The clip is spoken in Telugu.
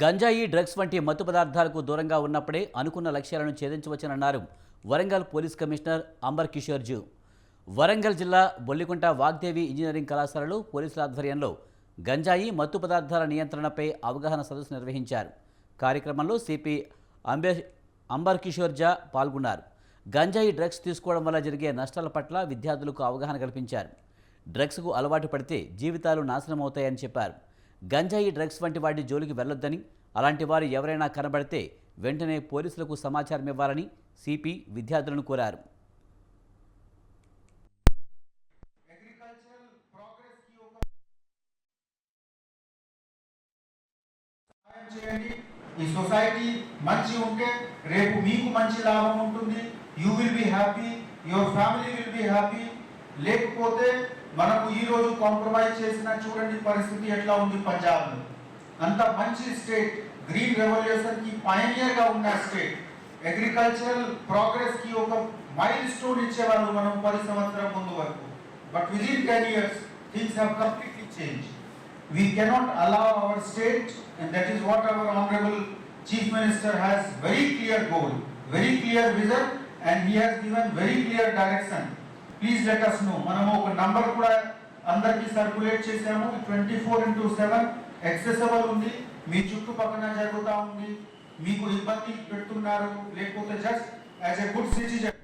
గంజాయి డ్రగ్స్ వంటి మత్తు పదార్థాలకు దూరంగా ఉన్నప్పుడే అనుకున్న లక్ష్యాలను ఛేదించవచ్చనన్నారు వరంగల్ పోలీస్ కమిషనర్ అంబర్ కిషోర్ జూ. వరంగల్ జిల్లా బొల్లికుంట వాగ్దేవి ఇంజనీరింగ్ కళాశాలలో పోలీసుల ఆధ్వర్యంలో గంజాయి మత్తు పదార్థాల నియంత్రణపై అవగాహన సదస్సు నిర్వహించారు. కార్యక్రమంలో సిపి అంబే అంబర్ కిషోర్ జా పాల్గొన్నారు. గంజాయి డ్రగ్స్ తీసుకోవడం వల్ల జరిగే నష్టాల పట్ల విద్యార్థులకు అవగాహన కల్పించారు. డ్రగ్స్కు అలవాటు పడితే జీవితాలు నాశనమవుతాయని చెప్పారు. గంజాయి డ్రగ్స్ వంటి వాటి జోలికి వెళ్ళొద్దని అలాంటి వారు ఎవరైనా కనబడితే వెంటనే పోలీసులకు సమాచారం ఇవ్వాలని సిపి విద్యార్థులను కోరారు. ఈ సొసైటీ మంచి ఉంటే రేపు మీకు మంచి లాభం ఉంటుంది. You will be happy your family will be happy లేకపోతే మనము ఈ రోజు కాంప్రమైజ్ చేసిన చూడండి పరిస్థితి ఎట్లా ఉంది పంజాబ్ లో అంత మంచి స్టేట్ గ్రీన్ రెవల్యూషన్ కి పయనియర్ గా ఉన్న స్టేట్ అగ్రికల్చరల్ ప్రోగ్రెస్ కి ఒక మైల్ స్టోన్ ఇచ్చేవాళ్ళు మనం పది సంవత్సరం ముందు వరకు but within ten years things have completely change we cannot allow our state and that is what our honorable chief minister has very clear goal very clear vision and he has given very clear direction please letters know మనము ఒక నంబర్ కూడా అందరికి సర్క్యులేట్ చేసాము twenty four into seven accessible ఉంది. మీ చుట్టుపక్కన జరుగుతా ఉంది. మీకు ఇబ్బంది పెడుతున్నారు. లేకపోతే just as a good citizen